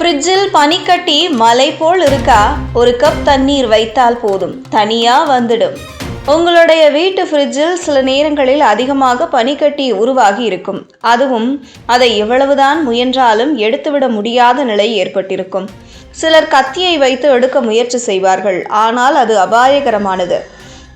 ஃப்ரிட்ஜில் பனிக்கட்டி மலை போல் இருக்கா? ஒரு கப் தண்ணீர் வைத்தால் போதும். தனியா வந்துடும். உங்களுடைய வீட்டு ஃப்ரிட்ஜில் சில நேரங்களில் அதிகமாக பனிக்கட்டி உருவாகி இருக்கும். அதுவும் அதை எவ்வளவுதான் முயன்றாலும் எடுத்துவிட முடியாத நிலை ஏற்பட்டிருக்கும். சிலர் கத்தியை வைத்து எடுக்க முயற்சி செய்வார்கள். ஆனால் அது அபாயகரமானது.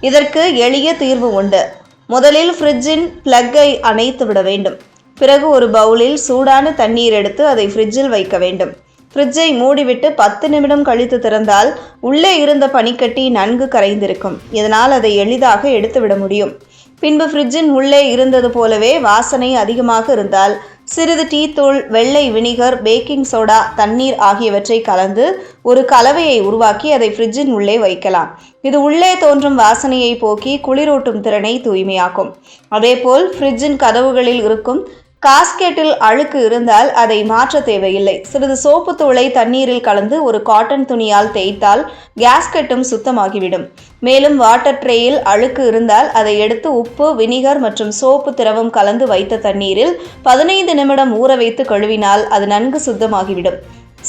இதற்கு எளிய தீர்வு உண்டு. முதலில் ஃப்ரிட்ஜின் பிளக்கை அணைத்து விட வேண்டும். பிறகு ஒரு பவுலில் சூடான தண்ணீர் எடுத்து அதை ஃப்ரிட்ஜில் வைக்க வேண்டும். ஃப்ரிட்ஜை மூடிவிட்டு பத்து நிமிடம் கழித்து திறந்தால் உள்ளே இருந்த பனிக்கட்டி நன்கு கரைந்திருக்கும். இதனால் அதை எளிதாக எடுத்துவிட முடியும். பின்பு ஃப்ரிட்ஜின் உள்ளே இருந்தது போலவே வாசனை அதிகமாக இருந்தால் சிறிது டீ தூள் வெள்ளை வினிகர் பேக்கிங் சோடா தண்ணீர் ஆகியவற்றை கலந்து ஒரு கலவையை உருவாக்கி அதை ஃப்ரிட்ஜின் உள்ளே வைக்கலாம். இது உள்ளே தோன்றும் வாசனையை போக்கி குளிரூட்டும் திறனை தூய்மையாக்கும். அதேபோல் ஃப்ரிட்ஜின் கதவுகளில் இருக்கும் காஸ்கெட்டில் அழுக்கு இருந்தால் அதை மாற்ற தேவையில்லை. சிறிது சோப்பு தூளை தண்ணீரில் கலந்து ஒரு காட்டன் துணியால் தேய்த்தால் கேஸ்கெட்டும் சுத்தமாகிவிடும். மேலும் வாட்டர் ட்ரேயில் அழுக்கு இருந்தால் அதை எடுத்து உப்பு வினிகர் மற்றும் சோப்பு திரவம் கலந்து வைத்த தண்ணீரில் பதினைந்து நிமிடம் ஊற வைத்து கழுவினால் அது நன்கு சுத்தமாகிவிடும்.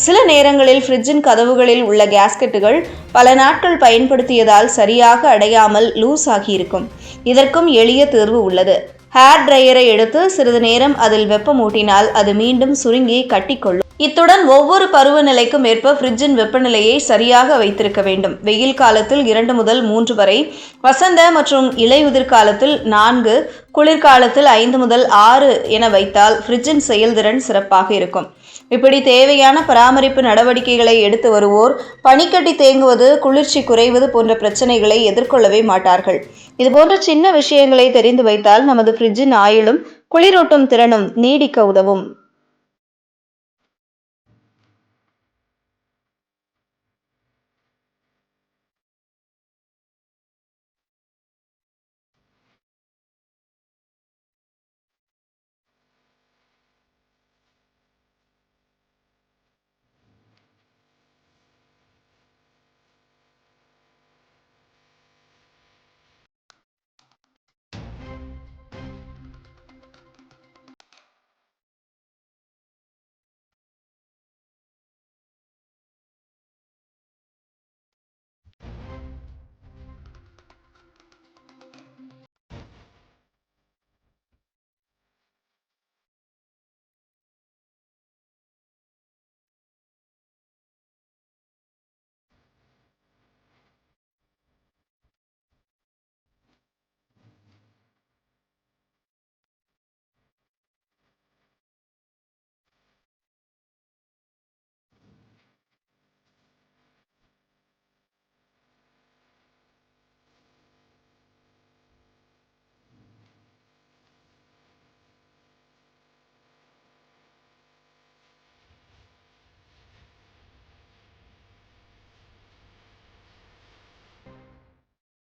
சில நேரங்களில் ஃப்ரிட்ஜின் கதவுகளில் உள்ள கேஸ்கெட்டுகள் பல நாட்கள் பயன்படுத்தியதால் சரியாக அடையாமல் லூஸ் ஆகியிருக்கும். இதற்கும் எளிய தீர்வு உள்ளது. ஹேர் ட்ரையரை எடுத்து சிறிது நேரம் அதில் வெப்பமூட்டினால் அது மீண்டும் சுருங்கி கட்டிக்கொள்ளும். இத்துடன் ஒவ்வொரு பருவநிலைக்கும் ஏற்ப ஃப்ரிட்ஜின் வெப்பநிலையை சரியாக வைத்திருக்க வேண்டும். வெயில் காலத்தில் இரண்டு முதல் மூன்று வரை வசந்த மற்றும் இலையுதிர் காலத்தில் நான்கு குளிர்காலத்தில் ஐந்து முதல் ஆறு என வைத்தால் ஃப்ரிட்ஜின் செயல்திறன் சிறப்பாக இருக்கும். இப்படி தேவையான பராமரிப்பு நடவடிக்கைகளை எடுத்து வருவோர் பனிக்கட்டி தேங்குவது குளிர்ச்சி குறைவது போன்ற பிரச்சனைகளை எதிர்கொள்ளவே மாட்டார்கள். இதுபோன்ற சின்ன விஷயங்களை தெரிந்து வைத்தால் நமது ஃப்ரிட்ஜின் ஆயுளும் குளிரூட்டும் திறனும் நீடிக்க உதவும்.